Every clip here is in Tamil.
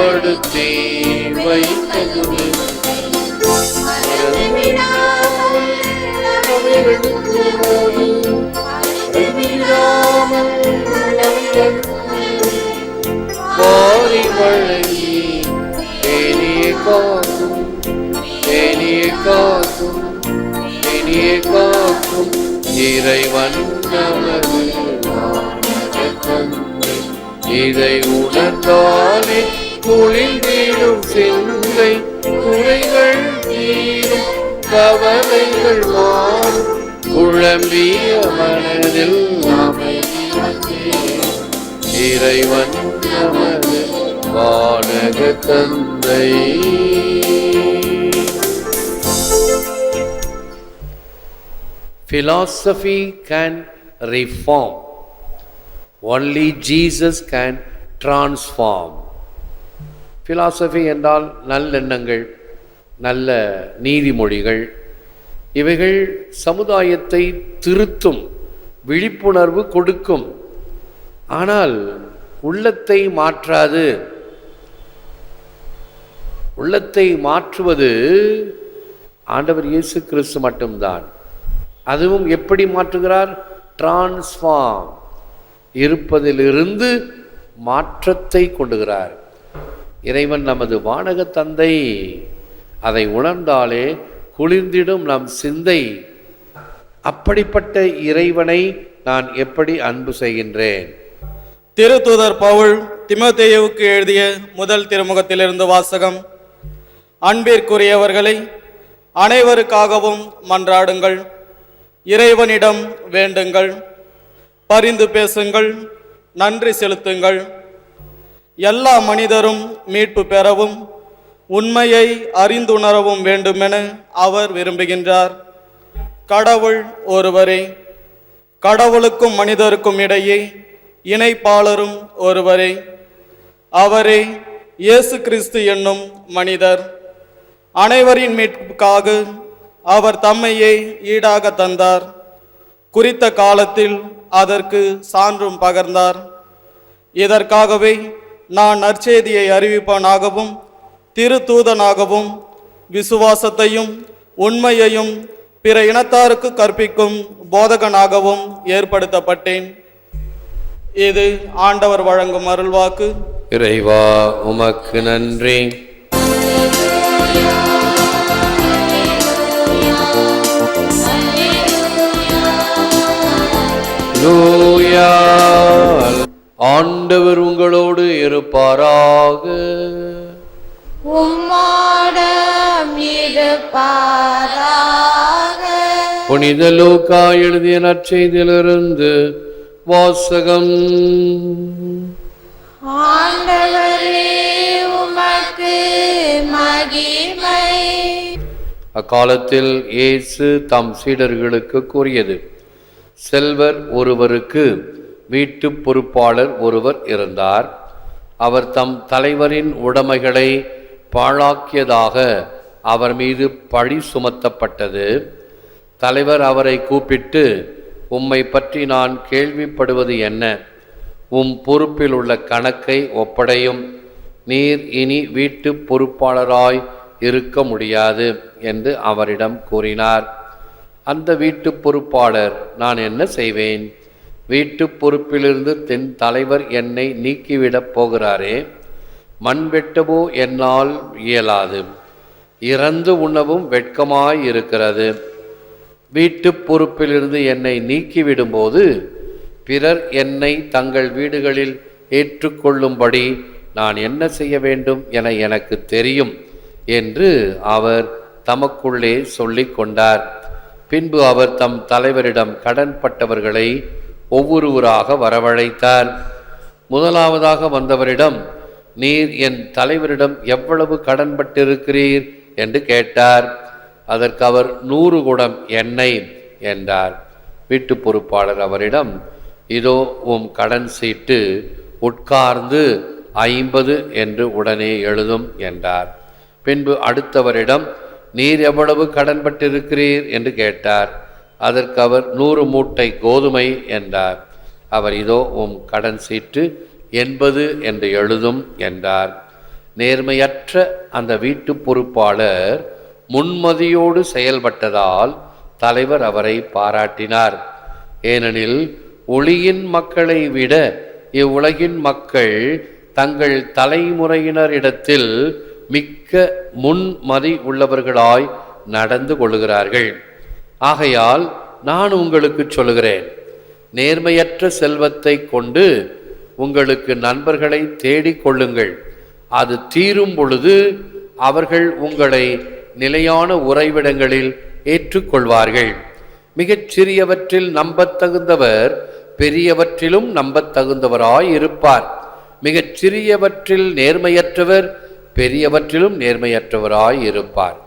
ஏற்படுத்தி வைத்ததுமே. வாரி வழங்கி தேனியை காக்கும் தேனியை காக்கும் தேனியை காக்கும் இறைவன் நமது தந்தை. இதை உணர்ந்தாலே குளிர்ந்திடும் சிந்தை குறைகள் தீரும் கவலைகள் மாறும் குழம்பிய மனதில் இறைவன் நமது வானக தந்தை Philosophy can reform. Only Jesus can transform. Philosophy என்றால் நல்லெண்ணங்கள் நல்ல நீதிமொழிகள். இவைகள் சமுதாயத்தை திருத்தும் விழிப்புணர்வு கொடுக்கும். ஆனால் உள்ளத்தை மாற்றாது. உள்ளத்தை மாற்றுவது ஆண்டவர் இயேசு கிறிஸ்து மட்டும்தான். அதுவும் எப்படி மாற்றுகிறார்? டிரான்ஸ்ஃபார்ம் இருப்பதிலிருந்து மாற்றத்தை கொண்டுகிறார். இறைவன் நமது வானக தந்தை. அதை உணர்ந்தாலே குளிர்ந்திடும் நம் சிந்தை. அப்படிப்பட்ட இறைவனை நான் எப்படி அன்பு செய்கின்றேன்? திருத்தூதர் பவுல் திமதேயுவுக்கு எழுதிய முதல் திருமுகத்திலிருந்து வாசகம். அன்பிற்குரியவர்களை அனைவருக்காகவும் மன்றாடுங்கள். இறைவனிடம் வேண்டுங்கள். பரிந்து பேசுங்கள். நன்றி செலுத்துங்கள். எல்லா மனிதரும் மீட்பு பெறவும் உண்மையை அறிந்துணரவும் வேண்டுமென அவர் விரும்புகின்றார். கடவுள் ஒருவரே கடவுளுக்கும் மனிதருக்கும் இடையே இணைப்பாளரும் ஒருவரே. அவரே இயேசு கிறிஸ்து என்னும் மனிதர். அனைவரின் மீட்புக்காக அவர் தம்மையே ஈடாக தந்தார். குறித்த காலத்தில் அதற்கு சான்றும் பகர்ந்தார். இதற்காகவே நான் நற்செய்தியை அறிவிப்பனாகவும் திருத்தூதனாகவும் விசுவாசத்தையும் உண்மையையும் பிற இனத்தாருக்கு கற்பிக்கும் போதகனாகவும் ஏற்படுத்தப்பட்டேன். இது ஆண்டவர் வழங்கும் அருள்வாக்கு. இறைவா உமக்கு நன்றி. லூயா. ஆண்டவர் உங்களோடு இருப்பாராக. புனித லூக்கா எழுதிய நற்செய்தியிலிருந்து வாசகம். அக்காலத்தில் இயேசு தம் சீடர்களுக்கு கூறியது செல்வர் ஒருவருக்கு வீட்டு பொறுப்பாளர் ஒருவர் இருந்தார். அவர் தம் தலைவரின் உடைமைகளை பாழாக்கியதாக அவர் மீது பழி சுமத்தப்பட்டது. தலைவர் அவரை கூப்பிட்டு உம்மை பற்றி நான் கேள்விப்படுவது என்ன? உம் பொறுப்பில் உள்ள கணக்கை ஒப்படையும். நீர் இனி வீட்டு பொறுப்பாளராய் இருக்க முடியாது என்று அவரிடம் கூறினார். அந்த வீட்டு பொறுப்பாளர் நான் என்ன செய்வேன்? வீட்டு பொறுப்பிலிருந்து தென் தலைவர் என்னை நீக்கிவிடப் போகிறாரே மண் வெட்டவோ என்னால் இயலாது. இறந்து உண்ணவும் வெட்கமாய் இருக்கிறது வீட்டு பொறுப்பிலிருந்து என்னை நீக்கிவிடும்போது பிறர் என்னை தங்கள் வீடுகளில் ஏற்றுக்கொள்ளும்படி நான் என்ன செய்ய வேண்டும் என எனக்கு தெரியும் என்று அவர் தமக்குள்ளே சொல்லிக் கொண்டார். பின்பு அவர் தம் தலைவரிடம் கடன்பட்டவர்களை ஒவ்வொருவராக வரவழைத்தார் முதலாவதாக வந்தவரிடம் நீர் என் தலைவரிடம் எவ்வளவு கடன்பட்டிருக்கிறீர்? என்று கேட்டார். அதற்கு அவர் நூறு குடம் எண்ணெய் என்றார். வீட்டு பொறுப்பாளர் அவரிடம் இதோ உம் கடன் சீட்டு உட்கார்ந்து ஐம்பது என்று உடனே எழுதும் என்றார். பின்பு அடுத்தவரிடம் நீர் எவ்வளவு கடன்பட்டிருக்கிறீர்? என்று கேட்டார். அதற்கு அவர் நூறு மூட்டை கோதுமை என்றார். அவர் இதோ உம் கடன் சீட்டு எண்பது என்று எழுதும் என்றார். நேர்மையற்ற அந்த வீட்டு பொறுப்பாளர் முன்மதியோடு செயல்பட்டதால் தலைவர் அவரை பாராட்டினார். ஏனெனில் ஒளியின் மக்களை விட இவ்வுலகின் மக்கள் தங்கள் தலைமுறையினரிடத்தில் மிக்க முன்மதி உள்ளவர்களாய் நடந்து கொள்கிறார்கள். ஆகையால் நான் உங்களுக்கு சொல்லுகிறேன் நேர்மையற்ற செல்வத்தை கொண்டு உங்களுக்கு நண்பர்களை தேடிக் கொள்ளுங்கள். அது தீரும் பொழுது அவர்கள் உங்களை நிலையான உறைவிடங்களில் ஏற்றுக்கொள்வார்கள். மிகச் சிறியவற்றில் நம்பத்தகுந்தவர் பெரியவற்றிலும் நம்பத்தகுந்தவராய் இருப்பார் மிகச் சிறியவற்றில் நேர்மையற்றவர் பெரியவற்றிலும் நேர்மையற்றவராய் இருப்பார்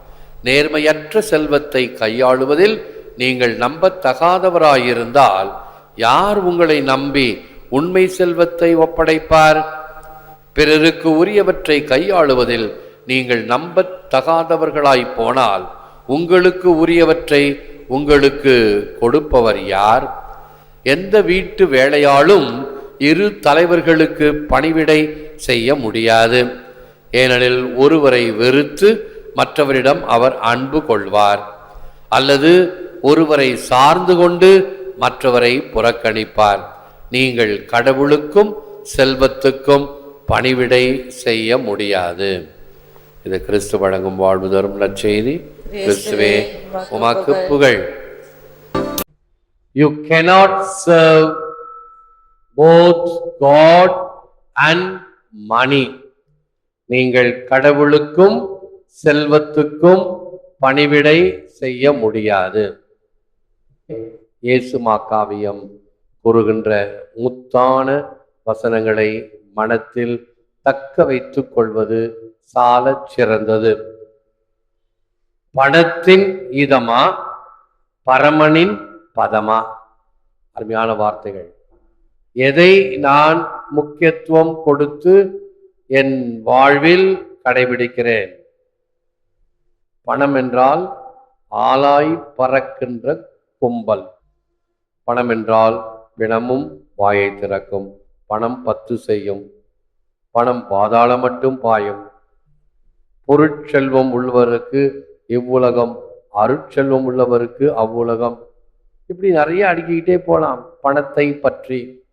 நேர்மையற்ற செல்வத்தை கையாளுவதில் நீங்கள் நம்பத்தகாதவராயிருந்தால் யார் உங்களை நம்பி உண்மை செல்வத்தை ஒப்படைப்பார்? பிறருக்கு உரியவற்றை கையாளுவதில் நீங்கள் நம்பத்தகாதவர்களாய் போனால் உங்களுக்கு உரியவற்றை உங்களுக்கு கொடுப்பவர் யார்? எந்த வீட்டு வேலையாலும் இரு தலைவர்களுக்கு பணிவிடை செய்ய முடியாது. ஏனெனில் ஒருவரை வெறுத்து மற்றவரிடம் அவர் அன்பு கொள்வார். அல்லது ஒருவரை சார்ந்து கொண்டு மற்றவரை புறக்கணிப்பார். நீங்கள் கடவுளுக்கும் செல்வத்துக்கும் பணிவிடை செய்ய முடியாது. இது கிறிஸ்து வழங்கும் வாழ்வு தரும் நற்செய்தி கிறிஸ்துவே உமாக்கு புகழ். You cannot serve both God and money நீங்கள் கடவுளுக்கும் செல்வத்துக்கும் பணிவிடை செய்ய முடியாது. இயேசுமா காவியம் கூறுகின்ற முத்தான வசனங்களை மனத்தில் தக்க வைத்துக் கொள்வது சால சிறந்தது. பணத்தின் இதமா பரமனின் பதமா? அருமையான வார்த்தைகள். எதை நான் முக்கியத்துவம் கொடுத்து என் வாழ்வில் கடைபிடிக்கிறேன்? பணம் என்றால் ஆளாய் பறக்கின்ற கும்பல். பணம் என்றால் பிணமும் வாயை திறக்கும். பணம் பத்து செய்யும். பணம் பாதாளம் மட்டும் பாயும். பொருட்செல்வம் உள்ளவருக்கு இவ்வுலகம் அருட்செல்வம் உள்ளவருக்கு அவ்வுலகம். இப்படி நிறைய அடுக்கிக்கிட்டே போகலாம் பணத்தை பற்றி.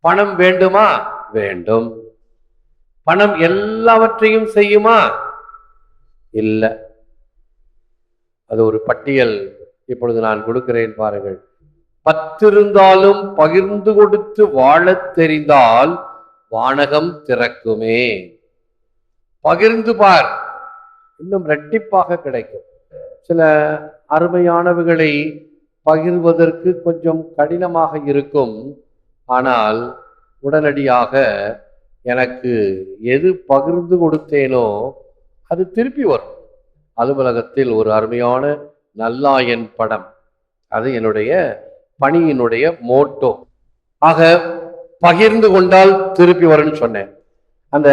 பணம் வேண்டுமா? வேண்டும். பணம் எல்லாவற்றையும் செய்யுமா? இல்லை. அது ஒரு பட்டியல். இப்பொழுது நான் கொடுக்கிறேன் பாருங்கள். பத்திருந்தாலும் பகிர்ந்து கொடுத்து வாழத் தெரிந்தால் வானகம் திறக்குமே. பகிர்ந்து பார். இன்னும் ரெட்டிப்பாக கிடைக்கும். சில அருமையானவைகளை பகிர்வதற்கு கொஞ்சம் கடினமாக இருக்கும். ஆனால் உடனடியாக எனக்கு எது பகிர்ந்து கொடுத்தேனோ அது திருப்பி வரும். அலுவலகத்தில் ஒரு அருமையான நல்லாயன் படம். அது என்னுடைய பணியினுடைய மோட்டோ. ஆக பகிர்ந்து கொண்டால் திருப்பி வரும்னு சொன்னேன். அந்த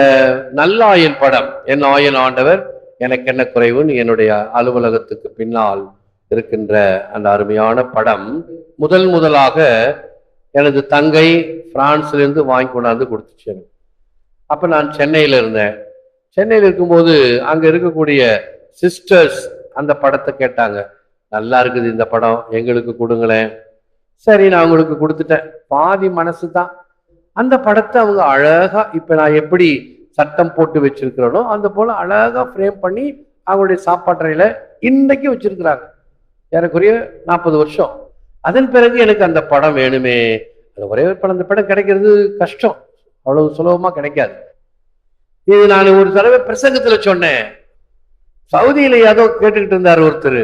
நல்லாயன் படம் என் ஆயன் ஆண்டவர் எனக்கு என்ன குறைவுன்னு என்னுடைய அலுவலகத்துக்கு பின்னால் இருக்கின்ற அந்த அருமையான படம் முதல் முதலாக எனது தங்கை பிரான்ஸ்லேருந்து வாங்கி கொண்டாந்து கொடுத்துச்சு அப்போ நான் சென்னையில் இருந்தேன். சென்னையில் இருக்கும்போது அங்கே இருக்கக்கூடிய சிஸ்டர்ஸ் அந்த படத்தை கேட்டாங்க. நல்லா இருக்குது இந்த படம். எங்களுக்கு கொடுங்களேன். சரி நான் உங்களுக்கு கொடுத்துட்டேன். பாதி மனசு தான். அந்த படத்தை அவங்க அழகா இப்ப நான் எப்படி சட்டம் போட்டு வச்சிருக்கிறேனோ அந்த போல அழகா ஃப்ரேம் பண்ணி அவங்களுடைய சாப்பாட்டறையில இன்னைக்கு வச்சிருக்கிறாங்க. ஏறக்குறைய நாற்பது வருஷம். அதன் பிறகு எனக்கு அந்த படம் வேணுமே. அந்த ஒரே படம். அந்த படம் கிடைக்கிறது கஷ்டம். அவ்வளவு சுலபமா கிடைக்காது. இது நான் ஒரு தடவை பிரசங்கத்துல சொன்னேன். சவுதியில ஏதோ கேட்டுக்கிட்டு இருந்தார் ஒருத்தர்.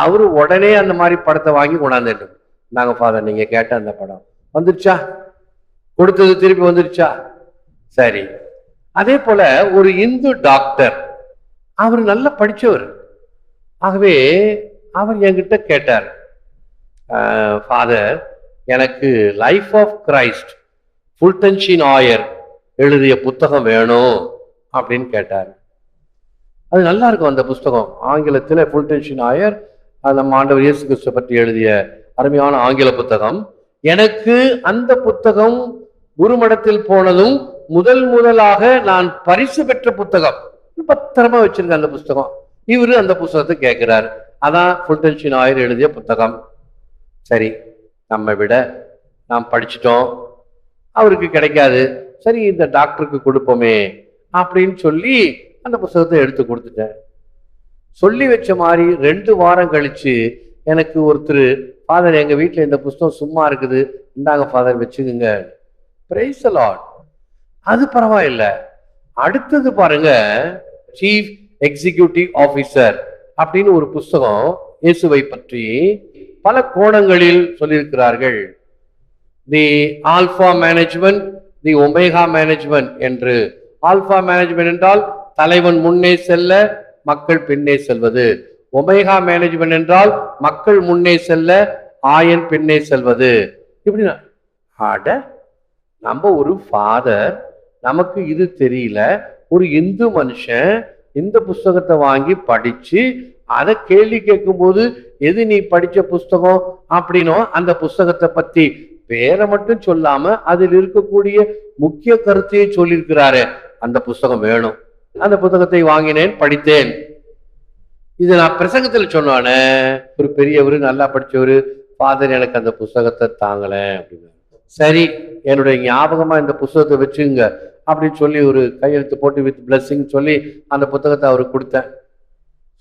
அவரு உடனே அந்த மாதிரி படத்தை வாங்கி கொண்டாந்துட்டு நாங்க ஃபாதர் நீங்க கேட்ட அந்த படம் வந்துருச்சா? கொடுத்தது திருப்பி வந்துருச்சா? சரி. அதே போல ஒரு இந்து டாக்டர் அவர் நல்லா படித்தவர் ஆகவே அவர் என்கிட்ட கேட்டார் ஃபாதர் எனக்கு லைஃப் ஆஃப் கிரைஸ்ட் ஃபுல்டன்ஷின் ஆயர் எழுதிய புத்தகம் வேணும் அப்படின்னு கேட்டார். அது நல்லா இருக்கும் அந்த புஸ்தகம். ஆங்கிலத்தில் ஃபுல்டன்ஷின் ஆயர் நம்ம ஆண்டவர் இயேசு கிறிஸ்து பற்றி எழுதிய அருமையான ஆங்கில புத்தகம். எனக்கு அந்த புத்தகம் குருமடத்தில் போனதும் முதல் முதலாக நான் பரிசு பெற்ற புத்தகம். பத்திரமா வச்சிருக்க அந்த புஸ்தகம். இவர் அந்த புஸ்தகத்தை கேட்கிறார். அதான் ஃபுல்டன்ஷின் ஆயர் எழுதிய புத்தகம். சரி நம்ம விட நாம் படிச்சிட்டோம். அவருக்கு கிடைக்காது. சரி இந்த டாக்டருக்கு கொடுப்போமே அப்படின்னு சொல்லி அந்த புஸ்தகத்தை எடுத்து கொடுத்துட்டேன். சொல்லி வச்ச மாதிரி ரெண்டு வாரம் கழித்து எனக்கு ஒருத்தர் ஃபாதர் எங்கள் வீட்டில் இந்த புஸ்தகம் சும்மா இருக்குது. இந்தாங்க ஃபாதர் வச்சுக்குங்க. பிரைஸ் அலாட் அது பரவாயில்ல. அடுத்தது பாருங்க சீஃப் எக்ஸிகியூட்டிவ் ஆஃபீஸர் அப்படின்னு ஒரு புஸ்தகம் இயேசுவை பற்றி பல கோணங்களில் சொல்லியிருக்கிறார்கள். The alpha management the omega management என்று. ஆல்பா மேனேஜ்மெண்ட் என்றால் தலைவன் முன்னே செல்ல மக்கள் பின்னே செல்வது. ஒமேகா மேனேஜ்மெண்ட் என்றால் மக்கள் முன்னே செல்ல ஆயன் பின்னே செல்வது. இப்படி ஆட அட நம்ம ஒரு ஃபாதர் நமக்கு இது தெரியல. ஒரு இந்து மனுஷன் இந்த புஸ்தகத்தை வாங்கி படிச்சு அதை கேள்வி கேட்கும்போது எது நீ படிச்ச புஸ்தகம்? அப்படின்னோ அந்த புஸ்தகத்தை பத்தி பேரை மட்டும் சொல்லாம அதில் இருக்கக்கூடிய முக்கிய கருத்தையே சொல்லியிருக்கிறாரு. அந்த புஸ்தகம் வேணும். அந்த புத்தகத்தை வாங்கினேன் படித்தேன். இது நான் பிரசங்கத்தில் சொன்னானே ஒரு பெரியவர் நல்லா படித்தவர் ஃபாதர் எனக்கு அந்த புஸ்தகத்தை தாங்களேன் அப்படின்னு. சரி என்னுடைய ஞாபகமாக இந்த புஸ்தகத்தை வச்சுங்க அப்படின்னு சொல்லி ஒரு கையெழுத்து போட்டு வித் பிளஸ்ஸிங் சொல்லி அந்த புத்தகத்தை அவருக்கு கொடுத்தேன்.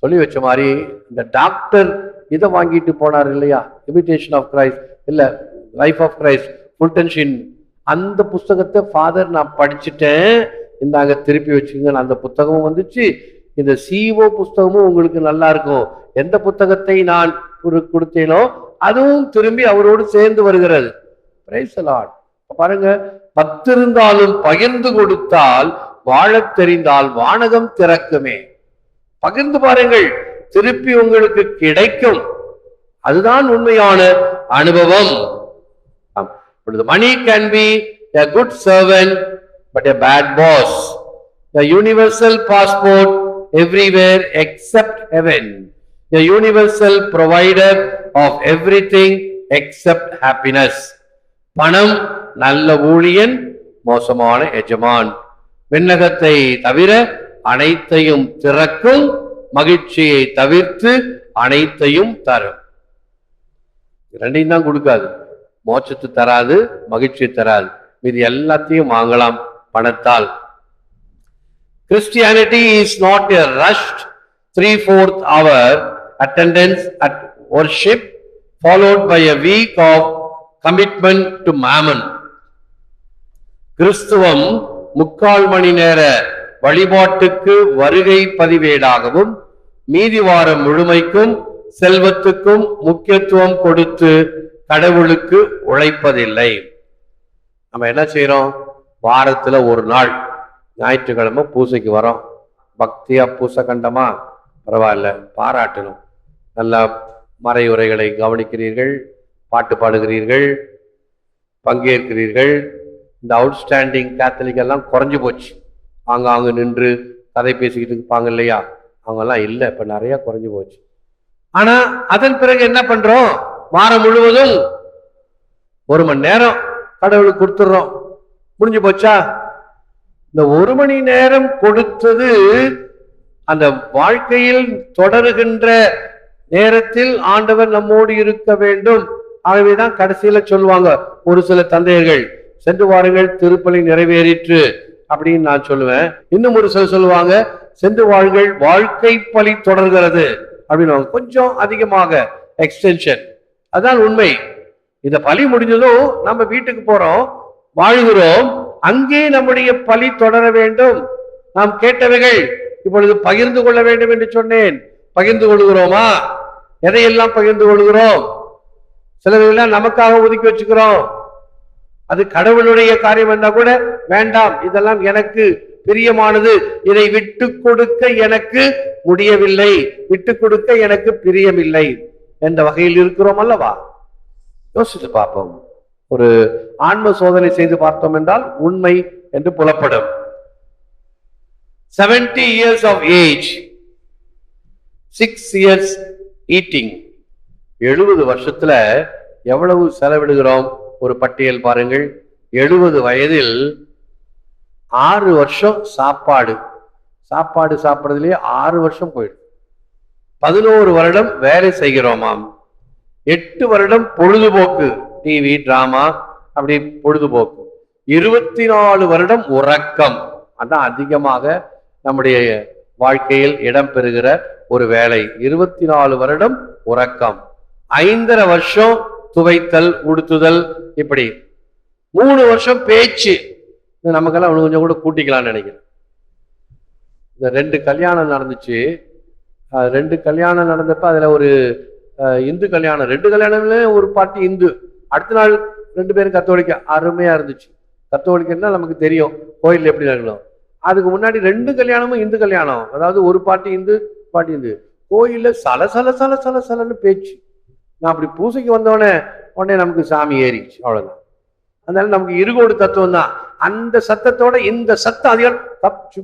சொல்லி வச்ச மாதிரி இந்த டாக்டர் இதை வாங்கிட்டு போனார் இல்லையா? இமிட்டேஷன் ஆஃப் கிரைஸ்ட் இல்லை லைஃப் ஆஃப் கிரைஸ்ட் ஃபுல்டன்ஷின் அந்த புஸ்தகத்தை ஃபாதர் நான் படிச்சுட்டேன். இந்தாங்க திருப்பி வச்சுக்கோங்க. அந்த புத்தகமும் வந்துச்சு. இந்த சிஓ புஸ்தகமும் உங்களுக்கு நல்லா இருக்கும். எந்த புத்தகத்தை நான் கொடுத்தேனோ அதுவும் திரும்பி அவரோடு சேர்ந்து வருகிறது. பாருங்க. பத்திருந்தாலும் பகிர்ந்து கொடுத்தால் வாழ தெரிந்தால் வானகம் திறக்குமே. பகிர்ந்து பாருங்கள். திருப்பி உங்களுக்கு கிடைக்கும். அதுதான் உண்மையான அனுபவம். ஆம். Money can be good servant but a bad boss a universal passport everywhere except heaven. A universal provider of everything except happiness. பணம் நல்ல ஊழியன் மோசமான எஜமான். விண்ணகத்தை தவிர அனைத்தையும் திறக்கும் மகிழ்ச்சியை தவிர்த்து அனைத்தையும் தரும். ரெண்டையும் தான் கொடுக்காது. மோட்சத்தை தராது மகிழ்ச்சியை தராது. இது எல்லாத்தையும் வாங்கலாம். பணத்தால் Christianity is not a rushed three fourth hour attendance at worship followed by a week of commitment to mammon கிறிஸ்துவம் முக்கால் மணி நேர வழிபாட்டுக்கு வருகை பதிவேடாகவும் மீதி வாரம் முழுமைக்கும் செல்வத்துக்கும் முக்கியத்துவம் கொடுத்து கடவுளுக்கு உழைப்பதில்லை நம்ம என்ன செய்யறோம் வாரத்தில் ஒரு நாள் ஞாயிற்றுக்கிழமை பூசைக்கு வரோம். பக்தியாக பூசை கண்டமா? பரவாயில்ல பாராட்டணும். நல்லா மறையுரைகளை கவனிக்கிறீர்கள் பாட்டு பாடுகிறீர்கள் பங்கேற்கிறீர்கள். இந்த அவுட்ஸ்டாண்டிங் கேத்தலிக் எல்லாம் குறைஞ்சி போச்சு. ஆங்காங்கு நின்று கதை பேசிக்கிட்டு இருப்பாங்க இல்லையா? அவங்கெல்லாம் இல்லை இப்போ நிறையா குறைஞ்சு போச்சு. ஆனால் அதன் பிறகு என்ன பண்ணுறோம் வாரம் முழுவதும் ஒரு மணி நேரம் கடவுளுக்கு கொடுத்துட்றோம். முடிஞ்சு போச்சா? இந்த ஒரு மணி நேரம் கொடுத்தது அந்த வாழ்க்கையில் தொடருகின்ற நேரத்தில் ஆண்டவர் நம்மோடு இருக்க வேண்டும். ஆகவேதான் கடைசியில சொல்லுவாங்க ஒரு சில தந்தையர்கள் சென்று வாருங்கள் திருப்பலி நிறைவேறிற்று. அப்படின்னு நான் சொல்லுவேன். இன்னும் ஒரு சில சொல்லுவாங்க சென்று வாருங்கள் வாழ்க்கை பலி தொடர்கிறது. அப்படின்னு கொஞ்சம் அதிகமாக எக்ஸ்டென்ஷன் அதான் உண்மை. இந்த பலி முடிஞ்சதும் நம்ம வீட்டுக்கு போறோம். வாழ்கிறோம் அங்கே நம்முடைய பலி தொடர வேண்டும். நாம் கேட்டவைகள் இப்பொழுது பகிர்ந்து கொள்ள வேண்டும் என்று சொன்னேன். பகிர்ந்து கொள்கிறோமா? எதையெல்லாம் பகிர்ந்து கொள்கிறோம்? சிலதெல்லாம் நமக்காக ஒதுக்கி வச்சுக்கிறோம். அது கடவுளுடைய காரியம் இருந்தா கூட வேண்டாம். இதெல்லாம் எனக்கு பிரியமானது. இதை விட்டு கொடுக்க எனக்கு முடியவில்லை. விட்டு கொடுக்க எனக்கு பிரியமில்லை. என்ற வகையில் இருக்கிறோம் அல்லவா? யோசித்து பார்ப்போம். ஒரு ஆன்ம சோதனை செய்து பார்த்தோம் என்றால் உண்மை என்று புலப்படும். 70 years of age six years eating எழுபது வருஷத்துல எவ்வளவு செலவிடுகிறோம்? ஒரு பட்டியல் பாருங்கள். எழுபது வயதில் ஆறு வருஷம் சாப்பாடு. சாப்பாடு சாப்பிட்றதுலேயே ஆறு வருஷம் போயிடும் பதினோரு வருடம் வேலை செய்கிறோமாம். எட்டு வருடம் பொழுதுபோக்கு. டிவி டிராமா அப்படி பொழுதுபோக்கு. இருபத்தி நாலு வருடம் உறக்கம். அதான் அதிகமாக நம்முடைய வாழ்க்கையில் இடம்பெறுகிற ஒரு வேலை. இருபத்தி நாலு வருடம் உறக்கம். ஐந்தரை வருஷம் துவைத்தல் உடுத்துதல் இப்படி. மூணு வருஷம் பேச்சு. நமக்கெல்லாம் இன்னும் கொஞ்சம் கூட கூட்டிக்கலாம்னு நினைக்கிறேன். இந்த ரெண்டு கல்யாணம் நடந்துச்சு. ரெண்டு கல்யாணம் நடந்தப்ப அதுல ஒரு இந்து கல்யாணம். ரெண்டு கல்யாணம்ல ஒரு பாட்டி இந்து. அடுத்த நாள் ரெண்டு பேரும் கத்தோலிக்க அருமையா இருந்துச்சு. கத்தோலிக்கன்னா நமக்கு தெரியும் கோயில் எப்படி நடக்கணும் அதுக்கு முன்னாடி ரெண்டு கல்யாணமும் இந்து கல்யாணம். அதாவது ஒரு பாட்டி இந்து பாட்டி இந்து. கோயிலில் சல சல சல சல சலன்னு பேச்சு. நான் அப்படி பூசைக்கு வந்தோடனே உடனே நமக்கு சாமி ஏறிச்சு அவ்வளோதான் அதனால நமக்கு இருகோடு தத்துவம் தான். அந்த சத்தத்தோட இந்த சத்தம் அதிகம் தப்பு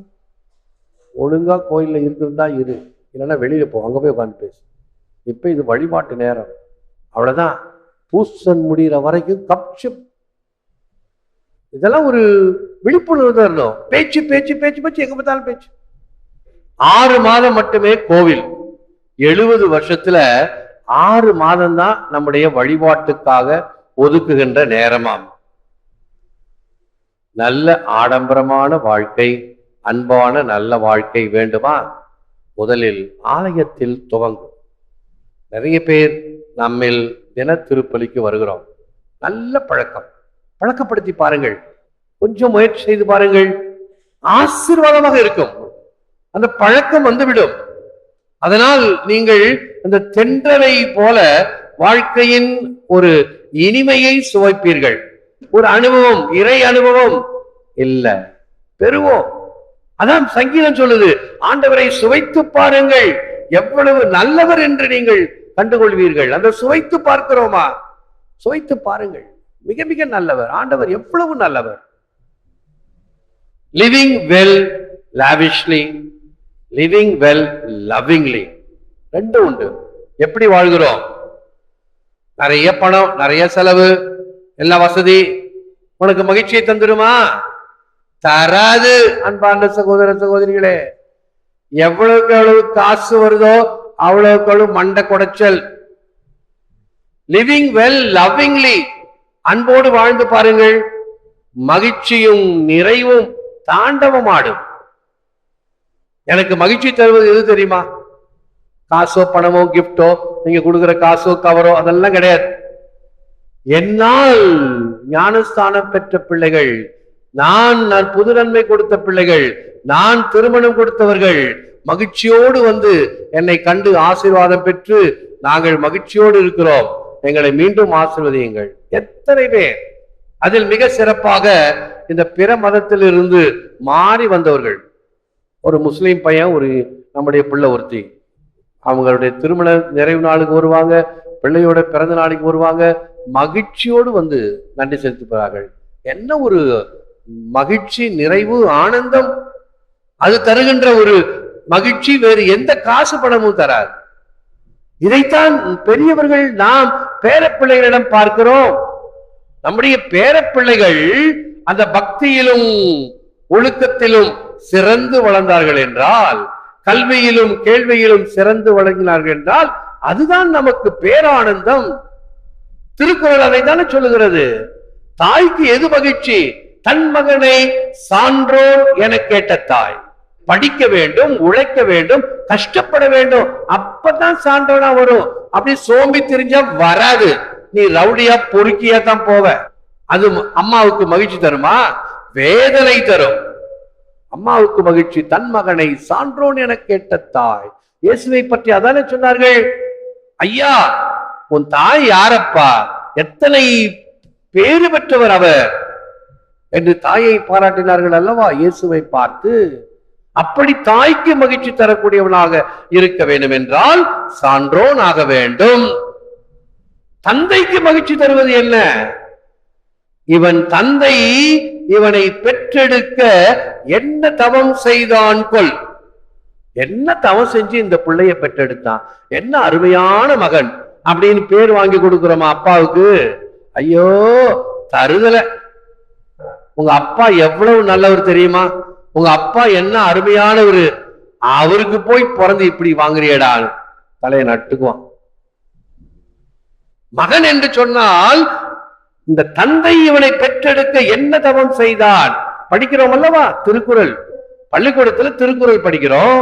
ஒழுங்கா கோயில்ல தான் இரு. இல்லைன்னா வெளியில போ அங்கே போய் உட்காந்து பேசு. இப்போ இது வழிபாட்டு நேரம். அவ்வளோதான் பூசன் முடிகிற வரைக்கும் கப்ஷு இதெல்லாம் ஒரு விழிப்புணர்வு தான் இருந்தோம். பேச்சு பேச்சு பேச்சு பேச்சு எங்க பார்த்தாலும் பேச்சு. ஆறு மாதம் மட்டுமே கோவில். எழுபது வருஷத்துல ஆறு மாதம் தான் நம்முடைய வழிபாட்டுக்காக ஒதுக்குகின்ற நேரமாம். நல்ல ஆடம்பரமான வாழ்க்கை அன்பான நல்ல வாழ்க்கை வேண்டுமா? முதலில் ஆலயத்தில் துவங்கும். நிறைய பேர் நம்மில் தின திருப்பலிக்கு வருகிறோம். நல்ல பழக்கம். பழக்கப்படுத்தி பாருங்கள். கொஞ்சம் முயற்சி செய்து பாருங்கள். ஆசீர்வாதமாக இருக்கும். அந்த பழக்கம் வந்துவிடும். அதனால் நீங்கள் அந்த தென்றலை போல வாழ்க்கையின் ஒரு இனிமையை சுவைப்பீர்கள். ஒரு அனுபவம் இறை அனுபவம் இல்ல. பெறுவோம். அதான் சங்கீதம் சொல்லுது. ஆண்டவரை சுவைத்து பாருங்கள். எவ்வளவு நல்லவர் என்று நீங்கள் கண்டுகொள்வீர்கள். அந்த சுவைத்து பார்க்கிறோமா? சுவைத்து பாருங்கள். மிக மிக நல்லவர். ஆண்டவர் எவ்வளவு நல்லவர். Living well lavishly living well lovingly ரெண்டும் உண்டு. எப்படி வாழ்கிறோம்? நிறைய பணம் நிறைய செலவு எல்லா வசதி உனக்கு மகிழ்ச்சியை தந்துருமா? தராது. அன்பார்ந்த சகோதர சகோதரிகளே எவ்வளவுக்கு எவ்வளவு காசு வருதோ அவ்வளவுக்கு அவ்வளவு மண்டை குடைச்சல். லிவிங் வெல் லவ்விங்லி அன்போடு வாழ்ந்து பாருங்கள். மகிழ்ச்சியும் நிறைவும் தாண்டவமாடும். எனக்கு மகிழ்ச்சி தருவது எது தெரியுமா? காசோ பணமோ கிஃப்டோ நீங்க கொடுக்குற காசோ கவரோ அதெல்லாம் கிடையாது. என்னால் ஞானஸ்தானம் பெற்ற பிள்ளைகள் நான் நான் புது நன்மை கொடுத்த பிள்ளைகள் நான் திருமணம் கொடுத்தவர்கள் மகிழ்ச்சியோடு வந்து என்னை கண்டு ஆசீர்வாதம் பெற்று நாங்கள் மகிழ்ச்சியோடு இருக்கிறோம். எங்களை மீண்டும் ஆசிர்வதியுங்கள். எத்தனை பேர் அதில் மிக சிறப்பாக இந்த பிற மதத்திலிருந்து மாறி வந்தவர்கள். ஒரு முஸ்லீம் பையன் ஒரு நம்முடைய பிள்ளை ஒருத்தி. அவங்களுடைய திருமண நிறைவு நாளுக்கு வருவாங்க பிள்ளையோட பிறந்த நாளைக்கு வருவாங்க. மகிழ்ச்சியோடு வந்து நன்றி செலுத்துகிறார்கள். என்ன ஒரு மகிழ்ச்சி நிறைவு ஆனந்தம். அது தருகின்ற ஒரு மகிழ்ச்சி வேறு எந்த காசு பணமும் தராது. இதைத்தான் பெரியவர்கள் நாம் பேரப்பிள்ளைகளிடம் பார்க்கிறோம். நம்முடைய பேரப்பிள்ளைகள் அந்த பக்தியிலும் ஒழுக்கத்திலும் சிறந்து வளர்ந்தார்கள் என்றால் கல்வியிலும் கேள்வியிலும் சிறந்து வழங்கினார்கள் என்றால் அதுதான் நமக்கு பேரானந்தம். திருக்குறள் அதை தானே சொல்லுகிறது. தாய்க்கு எது மகிழ்ச்சி? தன் மகனை சான்றோர் என கேட்ட தாய். படிக்க வேண்டும் உழைக்க வேண்டும் கஷ்டப்பட வேண்டும். அப்பதான் சான்றோனா வரும். அப்படி சோம்பி தெரிஞ்சா வராது. நீ ரவுடியா பொறுக்கியா தான் போவ. அது அம்மாவுக்கு மகிழ்ச்சி தருமா? வேதனை தரும். அம்மாவுக்கு மகிழ்ச்சி தன் மகனை சான்றோன் என கேட்ட தாய். இயேசுவை பற்றி அதானே சொன்னார்கள்? ஐயா உன் தாய் யாரப்பா? எத்தனை பேறு பெற்றவர் அவர்? என்று தாயை பாராட்டினார்கள் அல்லவா? இயேசுவை பார்த்து அப்படி தாய்க்கு மகிழ்ச்சி தரக்கூடியவனாக இருக்க வேண்டும் என்றால் சான்றோன் ஆக வேண்டும். தந்தைக்கு மகிழ்ச்சி தருவது என்ன? இவன் தந்தை இவனை பெற்றெடுக்க என்ன தவம் செய்தான் கொள். என்ன தவம் செஞ்சு இந்த பிள்ளைய பெற்றெடுத்தான்? என்ன அருமையான மகன் அப்படின்னு பேர் வாங்கி கொடுக்குறோமா அப்பாவுக்கு? ஐயோ தருதல. உங்க அப்பா எவ்வளவு நல்லவர் தெரியுமா? உங்க அப்பா என்ன அருமையானவர் அவருக்கு போய் பிறந்து இப்படி வாங்குறியடா தலையை நட்டுக்குவான். மகன் என்று சொன்னால் இந்த தந்தை இவனை பெற்றெடுக்க என்ன தவம் செய்தான்? படிக்கிறோம் அல்லவா? திருக்குறள். பள்ளிக்கூடத்துல திருக்குறள் படிக்கிறோம்.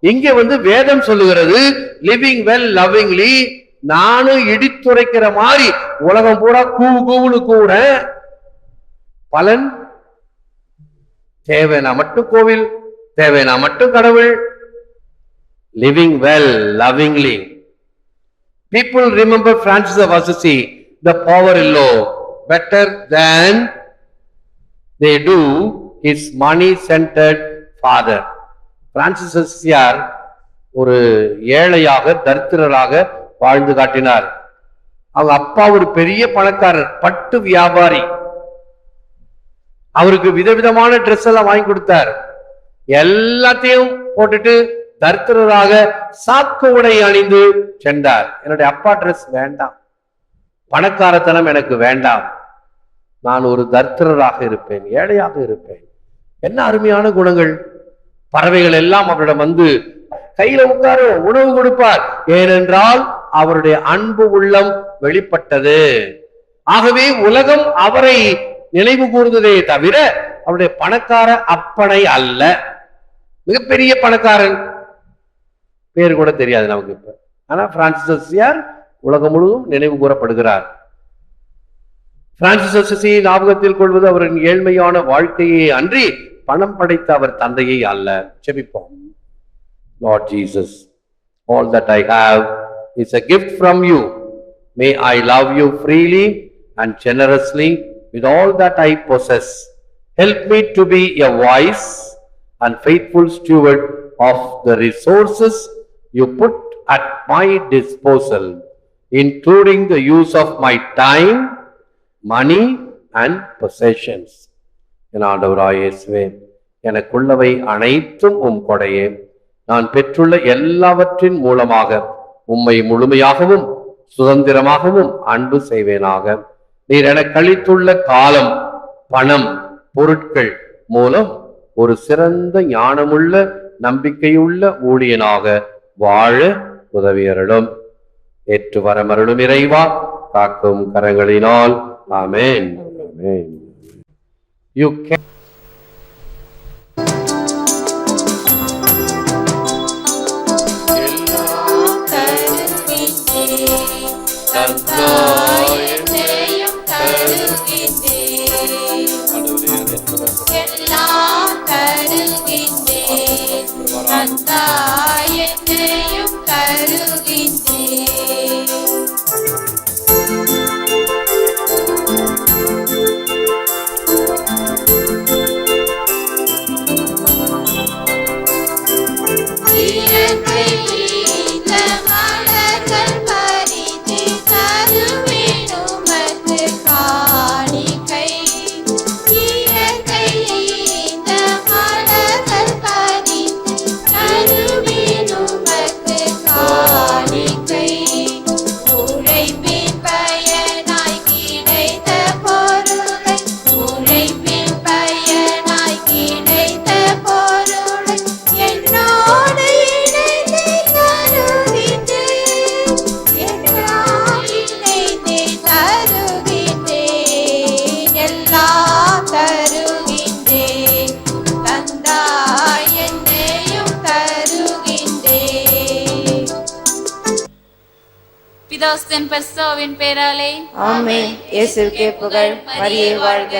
இங்க வந்து வேதம் சொல்லுகிறது லிவிங் வெல் லவ்விங்லி நானும் இடித்துரைக்கிற மாதிரி உலகம் பூரா கூவு கூவுன்னு கூட பலன் தேவைனா மட்டும் கோவில் தேவைனா மட்டும் கடவுள். Living well lovingly people remember Francis of Assisi, the power இல்லோ better than they do is money centred father Francis அசிசியார் ஒரு ஏழையாக தரித்திரராக வாழ்ந்து காட்டினார். அவங்க அப்பா ஒரு பெரிய பணக்காரர் பட்டு வியாபாரி. அவருக்கு விதவிதமான ட்ரெஸ் எல்லாம் வாங்கி கொடுத்தார். எல்லாத்தையும் போட்டுட்டு தரித்திரராக சாக்கு உடை அணிந்து சென்றார். என்னுடைய அப்பா ட்ரெஸ் வேண்டாம். பணக்காரத்தனம் எனக்கு வேண்டாம். நான் ஒரு தர்த்தராக இருப்பேன் ஏழையாக இருப்பேன். என்ன அருமையான குணங்கள். பறவைகள் எல்லாம் அவரிடம் வந்து கையில உட்கார உணவு கொடுப்பார். ஏனென்றால் அவருடைய அன்பு உள்ளம் வெளிப்பட்டது. ஆகவே உலகம் அவரை நினைவு கூர்ந்ததே தவிர அவருடைய பணக்கார அப்பனை அல்ல. மிகப்பெரிய பணக்காரன். பேர் கூட தெரியாது நமக்கு இப்ப. ஆனா பிரான்சிஸ் உலகம் முழுவதும் நினைவு கூறப்படுகிறார். பிரான்சிஸ் ஞாபகத்தில் கொள்வது அவரின் ஏழ்மையான வாழ்க்கையே அன்றி பணம் படைத்த அவர் தந்தையை அல்ல. செபிப்போம். Lord Jesus, all that I have is a gift from you. May I love you freely and generously. With all that I possess. Help me to be a wise and faithful steward of the resources you put at my disposal, including the use of my time, money and possessions. என் ஆண்டவராய் இயேசுவே எனக்குள்ளவை அனைத்தும் உம் கொடையே நான் பெற்றுள்ள எல்லாவற்றின் மூலமாக உம்மை முழுமையாகவும் சுதந்திரமாகவும் அன்பு செய்வேனாக நீர் எனக்கு அளித்துள்ள காலம் பணம் பொருட்கள் மூலம் ஒரு சிறந்த ஞானமுள்ள நம்பிக்கையுள்ள ஊழியனாக வாழ உதவியருளும். ஏற்று வரமருளும் இறைவா காக்கும் கரங்களினால். ஆமேன். ஆமென். You can Santa. பர்சாவின் பேராலே ஆமென். இயேசுவுக்கே புகழ். மரியே வாழ்க.